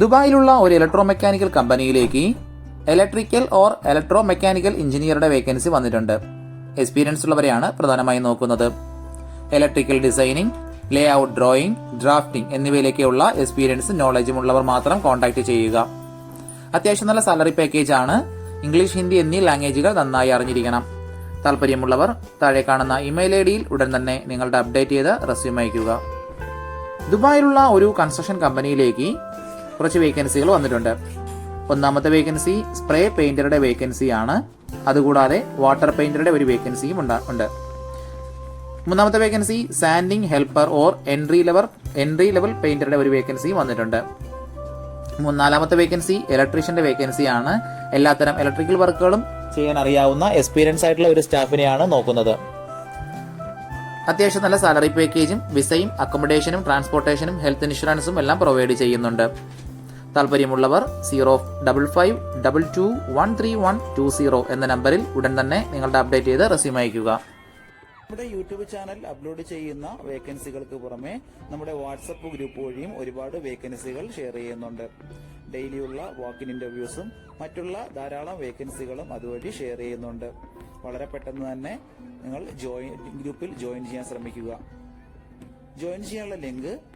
ദുബായിലുള്ള ഒരു electro mechanical കമ്പനിയിലേക്ക് electrical or electro mechanical എഞ്ചിനീയറുടെ വേക്കൻസി വന്നിട്ടുണ്ട്. എക്സ്പീരിയൻസ് ഉള്ളവരെയാണ് പ്രധാനമായും നോക്കുന്നത്. Electrical designing layout drawing drafting എന്നിവയിലേക്കുള്ള experience നോളജും ഉള്ളവർ മാത്രം കോൺടാക്ട് ചെയ്യുക. അത്യാവശ്യം നല്ല സാലറി പാക്കേജ് ആണ്. ഇംഗ്ലീഷ് ഹിന്ദി എന്നീ ലാംഗ്വേജുകൾ നന്നായി അറിഞ്ഞിരിക്കണം. താല്പര്യമുള്ളവർ താഴെ കാണുന്ന ഇമെയിൽ ഐ ഡിയിൽ ഉടൻ തന്നെ നിങ്ങളുടെ അപ്ഡേറ്റ് ചെയ്ത് റെസ്യൂം അയക്കുക ദുബായിലുള്ള ഒരു കൺസ്ട്രക്ഷൻ കമ്പനിയിലേക്ക് കുറച്ച് വേക്കൻസികൾ വന്നിട്ടുണ്ട്. ഒന്നാമത്തെ വേക്കൻസി സ്പ്രേ പെയിന്ററുടെ വേക്കൻസി ആണ്. അതുകൂടാതെ വാട്ടർ പെയിന്ററുടെ ഒരു വേക്കൻസിയും ഉണ്ട് മൂന്നാമത്തെ vacancy sanding helper or entry level entry level പെയിന്ററുടെ ഒരു വേക്കൻസിയും വന്നിട്ടുണ്ട്. മൂന്നാലാമത്തെ വേക്കൻസി ഇലക്ട്രീഷ്യന്റെ വേക്കൻസി ആണ്. എല്ലാത്തരം ഇലക്ട്രിക്കൽ വർക്കുകളും ചെയ്യാൻ അറിയാവുന്ന എക്സ്പീരിയൻസ് ആയിട്ടുള്ള ഒരു സ്റ്റാഫിനെയാണ് നോക്കുന്നത്. അത്യാവശ്യം നല്ല സാലറി പാക്കേജും വിസയും അക്കോമഡേഷനും ട്രാൻസ്പോർട്ടേഷനും ഹെൽത്ത് ഇൻഷുറൻസും എല്ലാം പ്രൊവൈഡ് ചെയ്യുന്നുണ്ട്. താല്പര്യമുള്ളവർ zero double five double two one three one two zero എന്ന നമ്പറിൽ ഉടൻ തന്നെ നിങ്ങളുടെ അപ്ഡേറ്റ് ചെയ്ത് റെസ്യൂം അയക്കുക നമ്മുടെ യൂട്യൂബ് ചാനൽ അപ്ലോഡ് ചെയ്യുന്ന വേക്കൻസികൾക്ക് പുറമെ നമ്മുടെ വാട്സപ്പ് ഗ്രൂപ്പ് വഴിയും ഒരുപാട് വേക്കൻസികൾ ഷെയർ ചെയ്യുന്നുണ്ട്. ഡെയിലിയുള്ള വാക്കിൻ ഇന്റർവ്യൂസും മറ്റുള്ള ധാരാളം വേക്കൻസികളും അതുവഴി ഷെയർ ചെയ്യുന്നുണ്ട്. വളരെ പെട്ടെന്ന് തന്നെ നിങ്ങൾ ജോയിൻ ഗ്രൂപ്പിൽ ജോയിൻ ചെയ്യാൻ ശ്രമിക്കുക. ജോയിൻ ചെയ്യാനുള്ള ലിങ്ക്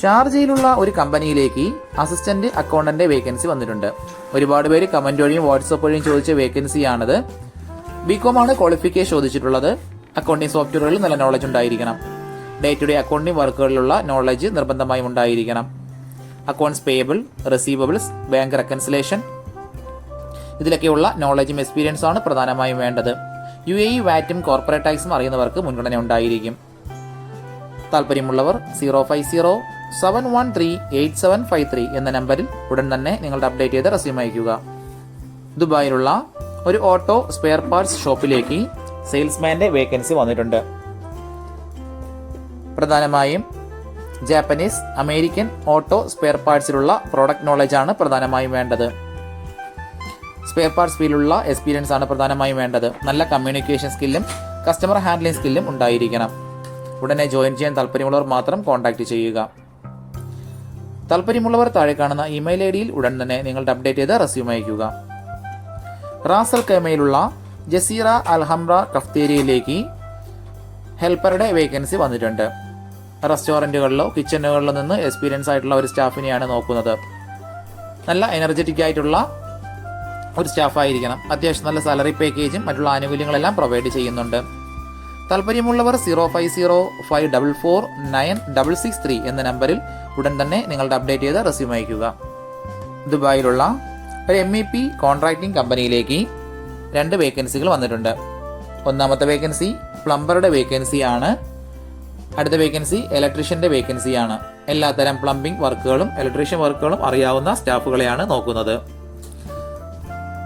ഷാർജയിലുള്ള ഒരു കമ്പനിയിലേക്ക് അസിസ്റ്റന്റ് അക്കൗണ്ടന്റ് വേക്കൻസി വന്നിട്ടുണ്ട്. ഒരുപാട് പേര് കമന്റ് വഴിയും വാട്സപ്പ് വഴിയും ചോദിച്ച വേക്കൻസിയാണിത്. ബികോം ആണ് ക്വാളിഫിക്കേഷൻ ചോദിച്ചിട്ടുള്ളത്. അക്കൗണ്ടിംഗ് സോഫ്റ്റ്വെയറുകളിൽ നല്ല നോളജ് ഉണ്ടായിരിക്കണം. ഡേ ടു ഡേ അക്കൗണ്ടിംഗ് വർക്കുകളിലുള്ള നോളജ് നിർബന്ധമായും ഉണ്ടായിരിക്കണം. Accounts payable receivables bank reconciliation ഇതിലൊക്കെയുള്ള നോളജും എക്സ്പീരിയൻസും ആണ് പ്രധാനമായും വേണ്ടത്. യു എ ഇ വാറ്റും കോർപ്പറേറ്റ് ടാക്സും അറിയുന്നവർക്ക് മുൻഗണന ഉണ്ടായിരിക്കും. താല്പര്യമുള്ളവർ zero five zero seven one three eight seven five three എന്ന നമ്പറിൽ ഉടൻ തന്നെ നിങ്ങളുടെ അപ്ഡേറ്റ് ചെയ്ത റെസ്യൂം അയക്കുക ദുബായിലുള്ള ഒരു ഓട്ടോ സ്പെയർ പാർട്സ് ഷോപ്പിലേക്ക് സെയിൽസ്മാന്റെ വേക്കൻസി വന്നിട്ടുണ്ട്. പ്രധാനമായും ജാപ്പനീസ് അമേരിക്കൻ ഓട്ടോ സ്പെയർ പാർട്സിലുള്ള പ്രോഡക്റ്റ് ആണ് പ്രധാനമായും വേണ്ടത്. സ്പെയർ പാർട്സ് ഫീലുള്ള എക്സ്പീരിയൻസ് ആണ് പ്രധാനമായും വേണ്ടത്. നല്ല കമ്മ്യൂണിക്കേഷൻ സ്കില്ലും കസ്റ്റമർ ഹാൻഡ്ലിംഗ് സ്കില്ലും ഉണ്ടായിരിക്കണം. ഉടനെ ജോയിൻ ചെയ്യാൻ താല്പര്യമുള്ളവർ മാത്രം കോൺടാക്ട് ചെയ്യുക. താല്പര്യമുള്ളവർ താഴെ കാണുന്ന ഇമെയിൽ ഐ ഡിയിൽ ഉടൻ തന്നെ നിങ്ങളുടെ അപ്ഡേറ്റ് ചെയ്ത് റെസ്യൂം അയക്കുക റാസൽ കേമയിലുള്ള ജസീറ അൽഹംറ കഫ്തേരിയയിലേക്ക് ഹെൽപ്പറുടെ വേക്കൻസി വന്നിട്ടുണ്ട്. റെസ്റ്റോറന്റുകളിലോ കിച്ചണുകളിലോ നിന്ന് എക്സ്പീരിയൻസ് ആയിട്ടുള്ള ഒരു സ്റ്റാഫിനെയാണ് നോക്കുന്നത്. നല്ല എനർജറ്റിക് ആയിട്ടുള്ള ഒരു സ്റ്റാഫായിരിക്കണം. അത്യാവശ്യം നല്ല സാലറി പാക്കേജും മറ്റുള്ള ആനുകൂല്യങ്ങളെല്ലാം പ്രൊവൈഡ് ചെയ്യുന്നുണ്ട്. താല്പര്യമുള്ളവർ zero five zero five double four nine double six three എന്ന നമ്പറിൽ ഉടൻ തന്നെ നിങ്ങളുടെ അപ്ഡേറ്റ് ചെയ്ത് റെസ്യൂം അയക്കുക ദുബായിലുള്ള ഒരു എം ഇ പി കോൺട്രാക്ടിംഗ് കമ്പനിയിലേക്ക് രണ്ട് വേക്കൻസികൾ വന്നിട്ടുണ്ട്. ഒന്നാമത്തെ വേക്കൻസി പ്ലംബറുടെ വേക്കൻസിയാണ് അടുത്ത വേക്കൻസി ഇലക്ട്രീഷ്യന്റെ വേക്കൻസിയാണ് എല്ലാത്തരം പ്ലംബിംഗ് വർക്കുകളും ഇലക്ട്രീഷ്യൻ വർക്കുകളും അറിയാവുന്ന സ്റ്റാഫുകളെയാണ് നോക്കുന്നത്.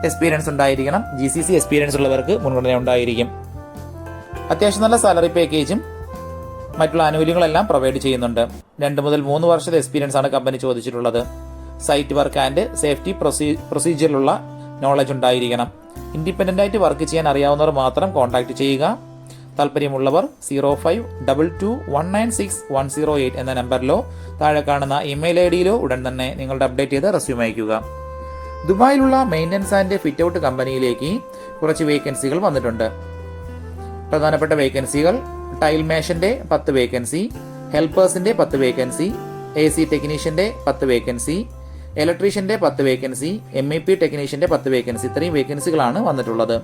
എക്സ്പീരിയൻസ് ഉണ്ടായിരിക്കണം. ജി സി സി എക്സ്പീരിയൻസ് ഉള്ളവർക്ക് മുൻഗണന ഉണ്ടായിരിക്കും. അത്യാവശ്യം നല്ല സാലറി പാക്കേജും മറ്റുള്ള ആനുകൂല്യങ്ങളെല്ലാം പ്രൊവൈഡ് ചെയ്യുന്നുണ്ട്. രണ്ട് മുതൽ മൂന്ന് വർഷത്തെ എക്സ്പീരിയൻസ് ആണ് കമ്പനി ചോദിച്ചിട്ടുള്ളത്. സൈറ്റ് വർക്ക് ആൻഡ് സേഫ്റ്റി പ്രൊസീജിയറിലുള്ള നോളജ് ഉണ്ടായിരിക്കണം. ഇൻഡിപെൻഡന്റ് ആയിട്ട് വർക്ക് ചെയ്യാൻ അറിയാവുന്നവർ മാത്രം കോൺടാക്ട് ചെയ്യുക. താല്പര്യമുള്ളവർ zero five double two one nine six one zero eight എന്ന നമ്പറിലോ താഴെ കാണുന്ന ഇമെയിൽ ഐ ഡിയിലോ ഉടൻ തന്നെ നിങ്ങളുടെ അപ്ഡേറ്റ് ചെയ്ത് റെസ്യൂം അയക്കുക ദുബായിലുള്ള മെയിന്റനൻസ് ആൻഡ് ഫിറ്റ് ഔട്ട് കമ്പനിയിലേക്ക് കുറച്ച് വേക്കൻസികൾ വന്നിട്ടുണ്ട്. പ്രധാനപ്പെട്ട വേക്കൻസികൾ ടൈൽ മേഷന്റെ പത്ത് വേക്കൻസി ഹെൽപ്പേഴ്സിന്റെ പത്ത് വേക്കൻസി എ സി ടെക്നീഷ്യന്റെ പത്ത് വേക്കൻസി ഇലക്ട്രീഷ്യന്റെ പത്ത് വേക്കൻസി എം ഇ പി ടെക്നീഷ്യന്റെ പത്ത് വേക്കൻസി ഇത്രയും വേക്കൻസികളാണ് വന്നിട്ടുള്ളത്.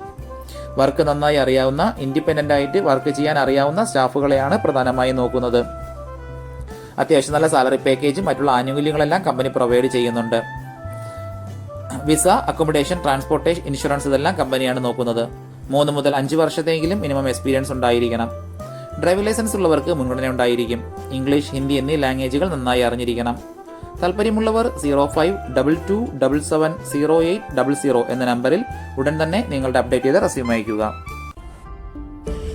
വർക്ക് നന്നായി അറിയാവുന്ന ഇൻഡിപെൻഡന്റ് ആയിട്ട് വർക്ക് ചെയ്യാൻ അറിയാവുന്ന സ്റ്റാഫുകളെയാണ് പ്രധാനമായും നോക്കുന്നത്. അത്യാവശ്യം നല്ല സാലറി പാക്കേജും മറ്റുള്ള ആനുകൂല്യങ്ങളെല്ലാം കമ്പനി പ്രൊവൈഡ് ചെയ്യുന്നുണ്ട്. വിസ അക്കോമഡേഷൻ ട്രാൻസ്പോർട്ടേഷൻ ഇൻഷുറൻസ് ഇതെല്ലാം കമ്പനിയാണ് നോക്കുന്നത്. മൂന്ന് മുതൽ അഞ്ച് വർഷത്തെങ്കിലും മിനിമം എക്സ്പീരിയൻസ് ഉണ്ടായിരിക്കണം. ഡ്രൈവിംഗ് ലൈസൻസ് ഉള്ളവർക്ക് മുൻഗണന ഉണ്ടായിരിക്കും. ഇംഗ്ലീഷ് ഹിന്ദി എന്നീ ലാംഗ്വേജുകൾ നന്നായി അറിഞ്ഞിരിക്കണം. താല്പര്യമുള്ളവർ zero five double two double seven zero eight double zero എന്ന നമ്പറിൽ ഉടൻ തന്നെ നിങ്ങളുടെ അപ്ഡേറ്റ് ചെയ്ത റെസ്യൂം അയക്കുക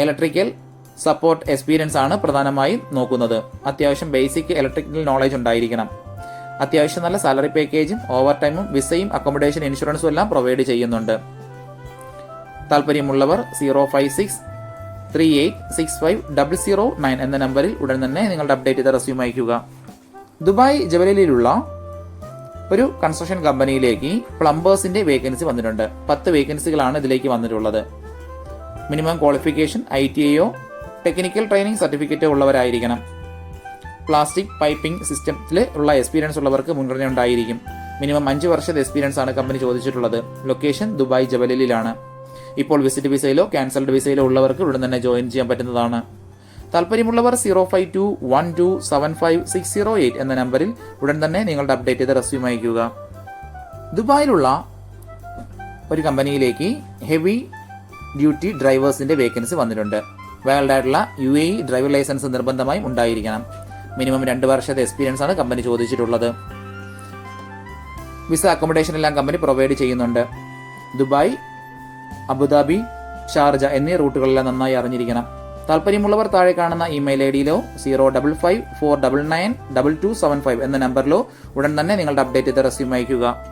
ഇലക്ട്രിക്കൽ സപ്പോർട്ട് എക്സ്പീരിയൻസ് ആണ് പ്രധാനമായും നോക്കുന്നത്. അത്യാവശ്യം ബേസിക് ഇലക്ട്രിക്കൽ നോളജ് ഉണ്ടായിരിക്കണം. അത്യാവശ്യം നല്ല സാലറി പാക്കേജും ഓവർ ടൈമും വിസയും അക്കോമഡേഷൻ ഇൻഷുറൻസും എല്ലാം പ്രൊവൈഡ് ചെയ്യുന്നുണ്ട്. താല്പര്യമുള്ളവർ zero five six three eight six five double zero nine എന്ന നമ്പറിൽ ഉടൻ തന്നെ നിങ്ങളുടെ അപ്ഡേറ്റ് ചെയ്ത റെസ്യൂം അയക്കുക ദുബായ് ജബലലിലുള്ള ഒരു കൺസ്ട്രക്ഷൻ കമ്പനിയിലേക്ക് പ്ലംബേഴ്സിന്റെ വേക്കൻസി വന്നിട്ടുണ്ട്. പത്ത് വേക്കൻസികളാണ് ഇതിലേക്ക് വന്നിട്ടുള്ളത്. മിനിമം ക്വാളിഫിക്കേഷൻ ഐ ടി ഐയോ ടെക്നിക്കൽ ട്രെയിനിങ് സർട്ടിഫിക്കറ്റോ ഉള്ളവരായിരിക്കണം. പ്ലാസ്റ്റിക് പൈപ്പിംഗ് സിസ്റ്റത്തിൽ ഉള്ള എക്സ്പീരിയൻസ് ഉള്ളവർക്ക് മുൻഗണന ഉണ്ടായിരിക്കും. മിനിമം അഞ്ച് വർഷത്തെ എക്സ്പീരിയൻസ് ആണ് കമ്പനി ചോദിച്ചിട്ടുള്ളത്. ലൊക്കേഷൻ ദുബായ് ജബലിലാണ്. ഇപ്പോൾ വിസിറ്റ് വിസയിലോ ക്യാൻസൽഡ് വിസയിലോ ഉള്ളവർക്ക് ഉടൻ തന്നെ ജോയിൻ ചെയ്യാൻ പറ്റുന്നതാണ്. താല്പര്യമുള്ളവർ zero five two one two seven five six zero eight എന്ന നമ്പറിൽ ഉടൻ തന്നെ നിങ്ങളുടെ അപ്ഡേറ്റ് ചെയ്ത റെസ്യൂം അയക്കുക ദുബായിലുള്ള ഒരു കമ്പനിയിലേക്ക് ഹെവി ഡ്യൂട്ടി ഡ്രൈവേഴ്സിന്റെ വേക്കൻസി വന്നിട്ടുണ്ട്. വാലിഡ് ആയിട്ടുള്ള യു എ ഡ്രൈവർ ലൈസൻസ് നിർബന്ധമായും ഉണ്ടായിരിക്കണം. മിനിമം രണ്ട് വർഷത്തെ എക്സ്പീരിയൻസ് ആണ് കമ്പനി ചോദിച്ചിട്ടുള്ളത്. വിസ അക്കോമഡേഷൻ എല്ലാം കമ്പനി പ്രൊവൈഡ് ചെയ്യുന്നുണ്ട്. ദുബായ് അബുദാബി ഷാർജ എന്നീ റൂട്ടുകളെല്ലാം നന്നായി അറിഞ്ഞിരിക്കണം. താല്പര്യമുള്ളവർ താഴെ കാണുന്ന email I ഡിയിലോ zero double five four double nine double two seven five എന്ന നമ്പറിലോ ഉടൻ തന്നെ നിങ്ങളുടെ അപ്ഡേറ്റ് ചെയ്ത റെസ്യൂം അയക്കുക